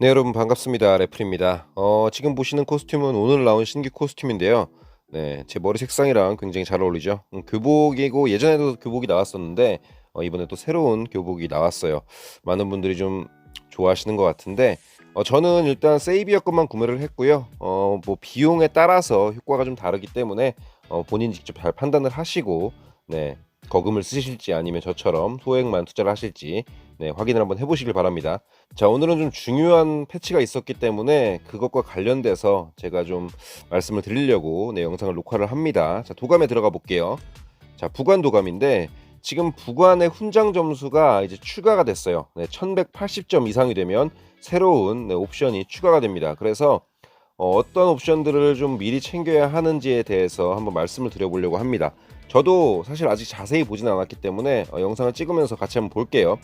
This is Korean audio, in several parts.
네 여러분 반갑습니다. 레플입니다. 어, 지금 보시는 코스튬은 오늘 나온 신규 코스튬인데요. 네, 제 머리 색상이랑 굉장히 잘 어울리죠? 음, 교복이고 예전에도 교복이 나왔었는데 어, 이번에 또 새로운 교복이 나왔어요. 많은 분들이 좀 좋아하시는 것 같은데 어, 저는 일단 세이비어 것만 구매를 했고요. 어, 뭐 비용에 따라서 효과가 좀 다르기 때문에 어, 본인 직접 잘 판단을 하시고 네, 거금을 쓰실지 아니면 저처럼 소액만 투자를 하실지 네, 확인을 한번 해보시길 바랍니다. 자, 오늘은 좀 중요한 패치가 있었기 때문에 그것과 관련돼서 제가 좀 말씀을 드리려고 네, 영상을 녹화를 합니다. 자, 도감에 들어가 볼게요. 자, 부관 도감인데 지금 부관의 훈장 점수가 이제 추가가 됐어요. 네, 1180점 이상이 되면 새로운 네, 옵션이 추가가 됩니다. 그래서 어, 떤 옵션들을 좀 미리 챙겨야 하는지에 대해서 한번 말씀을 드려보려고 합니다. 저도 사실 아직 자세히 보진 않았기 때문에 어, 영상을 찍으면서 같이 한번 볼게요.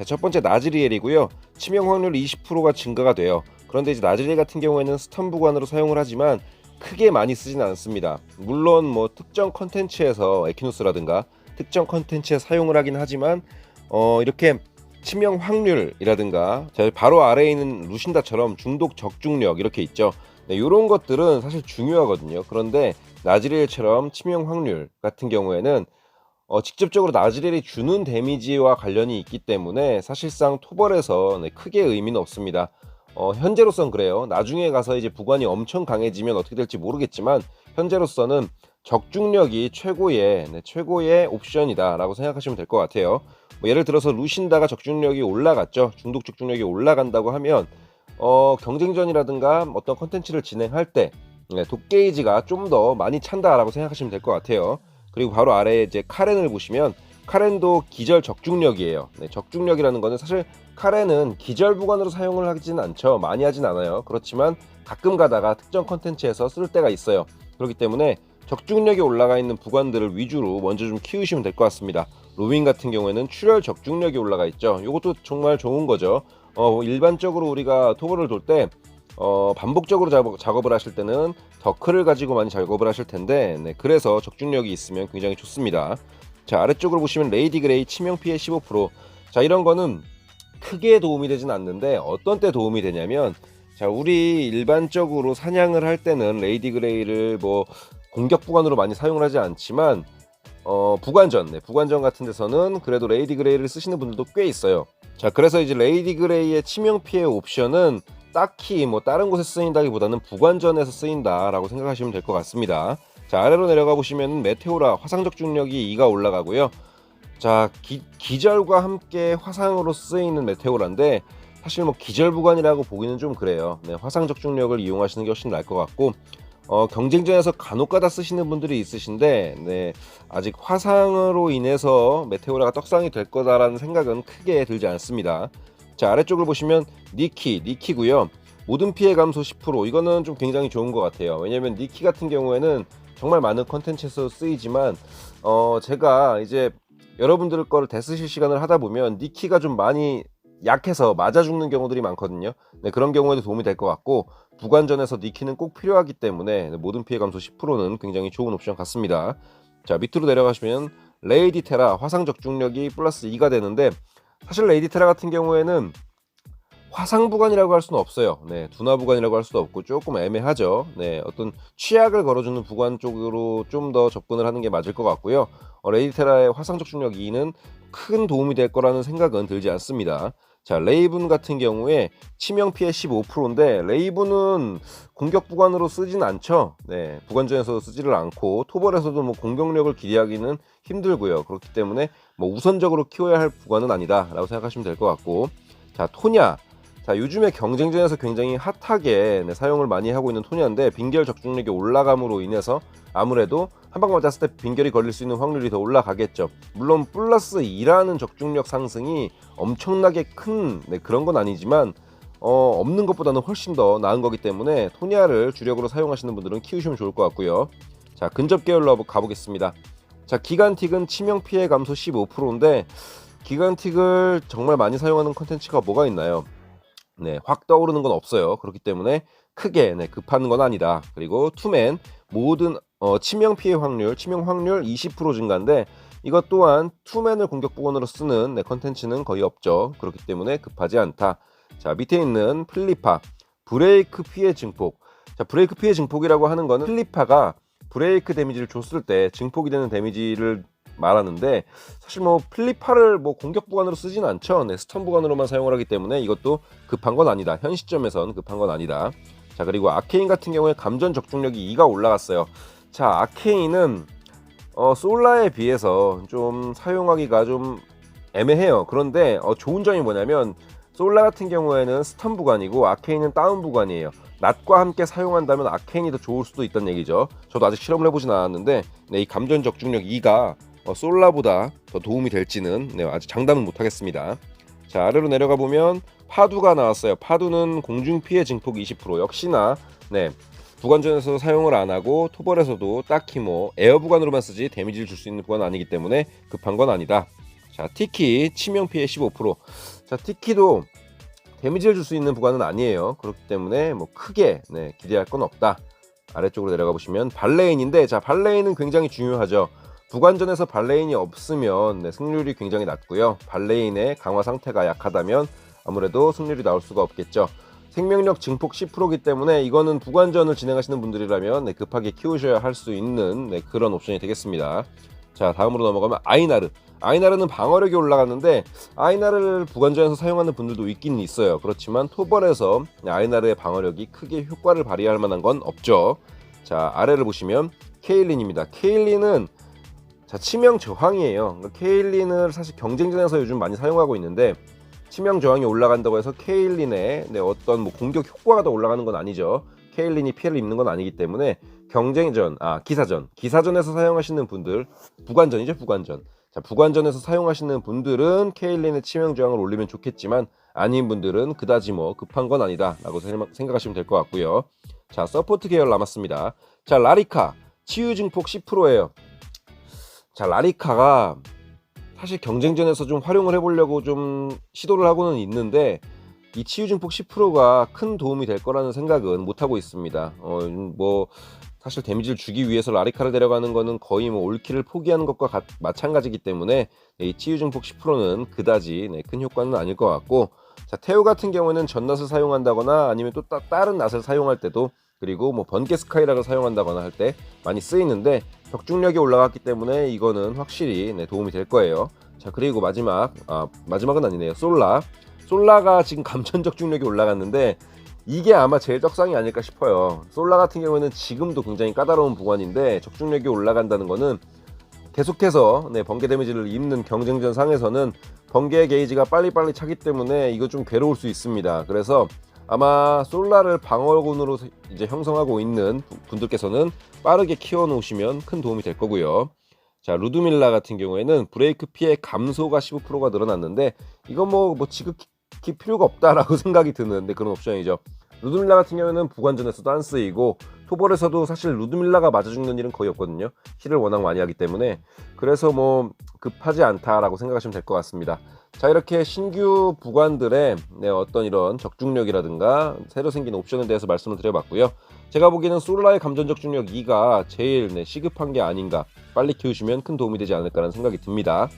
자, 첫 번째 나즈리엘이고요. 치명 확률 20%가 증가가 돼요. 그런데 이제 나즈리엘 같은 경우에는 스턴 부관으로 사용을 하지만 크게 많이 쓰진 않습니다. 물론 뭐 특정 컨텐츠에서 에키노스라든가 특정 컨텐츠에 사용을 하긴 하지만 어 이렇게 치명 확률이라든가 자, 바로 아래에 있는 루신다처럼 중독 적중력 이렇게 있죠. 네, 이런 것들은 사실 중요하거든요. 그런데 나즈리엘처럼 치명 확률 같은 경우에는 어, 직접적으로 나즈렐이 주는 데미지와 관련이 있기 때문에 사실상 토벌에서 네, 크게 의미는 없습니다. 어, 현재로선 그래요. 나중에 가서 이제 부관이 엄청 강해지면 어떻게 될지 모르겠지만 현재로서는 적중력이 최고의 네, 최고의 옵션이다라고 생각하시면 될 것 같아요. 뭐 예를 들어서 루신다가 적중력이 올라갔죠. 중독 적중력이 올라간다고 하면 어, 경쟁전이라든가 어떤 컨텐츠를 진행할 때 네, 독게이지가 좀 더 많이 찬다라고 생각하시면 될 것 같아요. 그리고 바로 아래에 이제 카렌을 보시면 카렌도 기절 적중력이에요. 네, 적중력이라는 거는 사실 카렌은 기절 부관으로 사용을 하지는 않죠. 많이 하진 않아요. 그렇지만 가끔 가다가 특정 컨텐츠에서 쓸 때가 있어요. 그렇기 때문에 적중력이 올라가 있는 부관들을 위주로 먼저 좀 키우시면 될 것 같습니다. 로밍 같은 경우에는 출혈 적중력이 올라가 있죠. 이것도 정말 좋은 거죠. 어, 일반적으로 우리가 토벌을 돌 때 어, 반복적으로 작업, 을 하실 때는 더크를 가지고 많이 작업을 하실 텐데 네, 그래서 적중력이 있으면 굉장히 좋습니다. 자 아래쪽으로 보시면 레이디 그레이 치명 피해 15%자 이런 거는 크게 도움이 되진 않는데 어떤 때 도움이 되냐면 자 우리 일반적으로 사냥을 할 때는 레이디 그레이를 뭐 공격 부관으로 많이 사용을 하지 않지만 어, 부관전, 네, 부관전 같은 데서는 그래도 레이디 그레이를 쓰시는 분들도 꽤 있어요. 자, 그래서 이제 레이디 그레이의 치명 피해 옵션은 딱히 뭐 다른 곳에 쓰인다기보다는 부관전에서 쓰인다라고 생각하시면 될 것 같습니다. 자 아래로 내려가 보시면 메테오라 화상적 중력이 2가 올라가고요. 자 기, 기절과 함께 화상으로 쓰이는 메테오라인데 사실 뭐 기절 부관이라고 보기는 좀 그래요. 네, 화상적 중력을 이용하시는 게 훨씬 나을 것 같고 어, 경쟁전에서 간혹가다 쓰시는 분들이 있으신데 네, 아직 화상으로 인해서 메테오라가 떡상이 될 거다라는 생각은 크게 들지 않습니다. 자 아래쪽을 보시면 니키 니키고요. 모든 피해 감소 10% 이거는 좀 굉장히 좋은 것 같아요. 왜냐면 니키 같은 경우에는 정말 많은 컨텐츠에서 쓰이지만 어 제가 이제 여러분들 거를 대쓰실 시간을 하다 보면 니키가 좀 많이 약해서 맞아 죽는 경우들이 많거든요. 네, 그런 경우에도 도움이 될 것 같고 부관전에서 니키는 꼭 필요하기 때문에 모든 피해 감소 10%는 굉장히 좋은 옵션 같습니다. 자 밑으로 내려가시면 레이디 테라 화상 적중력이 플러스 2가 되는데 사실 레이디 테라 같은 경우에는 화상 부관이라고 할 수는 없어요. 네, 두나 부관이라고 할 수도 없고 조금 애매하죠. 네, 어떤 취약을 걸어주는 부관 쪽으로 좀 더 접근을 하는 게 맞을 것 같고요. 어, 레이디 테라의 화상적 중력 2는 큰 도움이 될 거라는 생각은 들지 않습니다. 자, 레이븐 같은 경우에 치명 피해 15%인데 레이븐은 공격 부관으로 쓰진 않죠. 네, 부관전에서 쓰지를 않고 토벌에서도 뭐 공격력을 기대하기는 힘들고요. 그렇기 때문에 뭐 우선적으로 키워야 할 부관은 아니다라고 생각하시면 될 것 같고, 자 토냐. 자 요즘에 경쟁전에서 굉장히 핫하게 네, 사용을 많이 하고 있는 토냐인데 빙결 적중력이 올라감으로 인해서 아무래도 한 방 맞았을 때 빙결이 걸릴 수 있는 확률이 더 올라가겠죠. 물론 플러스 2라는 적중력 상승이 엄청나게 큰 네, 그런 건 아니지만 어, 없는 것보다는 훨씬 더 나은 거기 때문에 토니아를 주력으로 사용하시는 분들은 키우시면 좋을 것 같고요. 자 근접 계열로 가보겠습니다. 자 기간틱은 치명 피해 감소 15%인데 기간틱을 정말 많이 사용하는 컨텐츠가 뭐가 있나요? 네, 확 떠오르는 건 없어요. 그렇기 때문에 크게 네, 급한 건 아니다. 그리고 투맨 모든 어, 치명 피해 확률, 치명 확률 20% 증가인데 이것 또한 투맨을 공격 복원으로 쓰는 네, 컨텐츠는 거의 없죠. 그렇기 때문에 급하지 않다. 자 밑에 있는 플리파 브레이크 피해 증폭. 자 브레이크 피해 증폭이라고 하는 거는 플리파가 브레이크 데미지를 줬을 때 증폭이 되는 데미지를 말하는데 사실 뭐 플리파를 뭐 공격 부관으로 쓰진 않죠. 네, 스턴 부관으로만 사용을 하기 때문에 이것도 급한 건 아니다. 현 시점에선 급한 건 아니다. 자 그리고 아케인 같은 경우에 감전 적중력이 2가 올라갔어요. 자 아케인은 어, 솔라에 비해서 좀 사용하기가 좀 애매해요. 그런데 어, 좋은 점이 뭐냐면 솔라 같은 경우에는 스턴 부관이고 아케인은 다운 부관이에요. 낫과 함께 사용한다면 아케인이 더 좋을 수도 있다는 얘기죠. 저도 아직 실험을 해보진 않았는데 네, 이 감전 적중력 2가 어, 솔라보다 더 도움이 될지는 네, 아직 장담은 못하겠습니다. 자 아래로 내려가 보면 파두가 나왔어요. 파두는 공중 피해 증폭 20% 역시나 네 부관전에서 사용을 안 하고 토벌에서도 딱히 뭐 에어 부관으로만 쓰지 데미지를 줄 수 있는 부관은 아니기 때문에 급한 건 아니다. 자 티키 치명 피해 15%. 자 티키도 데미지를 줄 수 있는 부관은 아니에요. 그렇기 때문에 뭐 크게 네, 기대할 건 없다. 아래쪽으로 내려가 보시면 발레인인데 자 발레인은 굉장히 중요하죠. 부관전에서 발레인이 없으면 네, 승률이 굉장히 낮고요. 발레인의 강화 상태가 약하다면 아무래도 승률이 나올 수가 없겠죠. 생명력 증폭 10%이기 때문에 이거는 부관전을 진행하시는 분들이라면 네, 급하게 키우셔야 할 수 있는 네, 그런 옵션이 되겠습니다. 자 다음으로 넘어가면 아이나르. 아이나르는 방어력이 올라갔는데 아이나르를 부관전에서 사용하는 분들도 있긴 있어요. 그렇지만 토벌에서 아이나르의 방어력이 크게 효과를 발휘할 만한 건 없죠. 자 아래를 보시면 케일린입니다. 케일린은 자 치명 저항이에요. 그러니까 케일린을 사실 경쟁전에서 요즘 많이 사용하고 있는데 치명 저항이 올라간다고 해서 케일린의 네, 어떤 뭐 공격 효과가 더 올라가는 건 아니죠. 케일린이 피해를 입는 건 아니기 때문에 경쟁전, 아 기사전, 기사전에서 사용하시는 분들 부관전이죠, 부관전. 자, 부관전에서 사용하시는 분들은 케일린의 치명 저항을 올리면 좋겠지만 아닌 분들은 그다지 뭐 급한 건 아니다라고 생각하시면 될 것 같고요. 자, 서포트 계열 남았습니다. 자, 라리카 치유 증폭 10%예요. 자, 라리카가 사실 경쟁전에서 좀 활용을 해보려고 좀 시도를 하고는 있는데 이 치유 증폭 10%가 큰 도움이 될 거라는 생각은 못 하고 있습니다. 어, 뭐 사실 데미지를 주기 위해서 라리카를 데려가는 거는 거의 뭐 올킬을 포기하는 것과 가, 마찬가지기 때문에 네, 이 치유 증폭 10%는 그다지 네, 큰 효과는 아닐 것 같고 자 태우 같은 경우에는 전낫을 사용한다거나 아니면 또 따, 다른 낫을 사용할 때도 그리고 뭐 번개 스카이락을 사용한다거나 할 때 많이 쓰이는데 적중력이 올라갔기 때문에 이거는 확실히 네, 도움이 될 거예요. 자 그리고 마지막 아 마지막은 아니네요. 솔라 솔라가 지금 감천 적 중력이 올라갔는데 이게 아마 제일 적상이 아닐까 싶어요. 솔라 같은 경우에는 지금도 굉장히 까다로운 부관인데 적중력이 올라간다는 거는 계속해서 네, 번개 데미지를 입는 경쟁전 상에서는 번개 게이지가 빨리빨리 차기 때문에 이거 좀 괴로울 수 있습니다. 그래서 아마 솔라를 방어군으로 이제 형성하고 있는 분들께서는 빠르게 키워 놓으시면 큰 도움이 될 거고요. 자, 루드밀라 같은 경우에는 브레이크 피해 감소가 15%가 늘어났는데 이건 뭐, 뭐 지극히 필요가 없다라고 생각이 드는데 그런 옵션이죠. 루드밀라 같은 경우에는 부관전에서도 안 쓰이고 토벌에서도 사실 루드밀라가 맞아 죽는 일은 거의 없거든요. 힐을 워낙 많이 하기 때문에 그래서 뭐 급하지 않다라고 생각하시면 될 것 같습니다. 자 이렇게 신규 부관들의 네, 어떤 이런 적중력이라든가 새로 생긴 옵션에 대해서 말씀을 드려봤고요. 제가 보기에는 솔라의 감전 적 중력 2가 제일 네, 시급한 게 아닌가 빨리 키우시면 큰 도움이 되지 않을까라는 생각이 듭니다.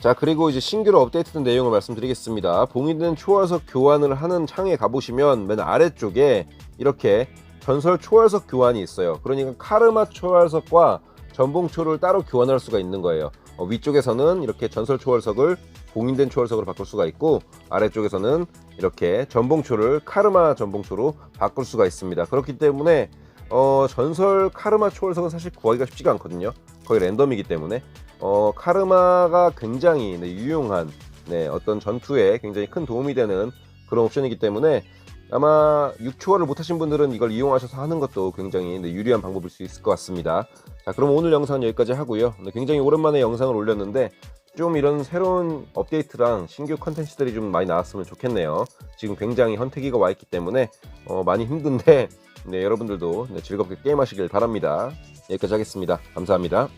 자 그리고 이제 신규로 업데이트된 내용을 말씀드리겠습니다. 봉인된 초월석 교환을 하는 창에 가보시면 맨 아래쪽에 이렇게 전설 초월석 교환이 있어요. 그러니까 카르마 초월석과 전봉 초를 따로 교환할 수가 있는 거예요. 어, 위쪽에서는 이렇게 전설 초월석을 봉인된 초월석으로 바꿀 수가 있고 아래쪽에서는 이렇게 전봉초를 카르마 전봉초로 바꿀 수가 있습니다. 그렇기 때문에 어, 전설 카르마 초월석은 사실 구하기가 쉽지가 않거든요. 거의 랜덤이기 때문에 어, 카르마가 굉장히 네, 유용한 네, 어떤 전투에 굉장히 큰 도움이 되는 그런 옵션이기 때문에 아마 6초월을 못하신 분들은 이걸 이용하셔서 하는 것도 굉장히 네, 유리한 방법일 수 있을 것 같습니다. 자, 그럼 오늘 영상은 여기까지 하고요. 네, 굉장히 오랜만에 영상을 올렸는데 좀 이런 새로운 업데이트랑 신규 컨텐츠들이 좀 많이 나왔으면 좋겠네요. 지금 굉장히 헌태기가 와 있기 때문에 어, 많이 힘든데 네, 여러분들도 네, 즐겁게 게임하시길 바랍니다. 여기까지 하겠습니다. 감사합니다.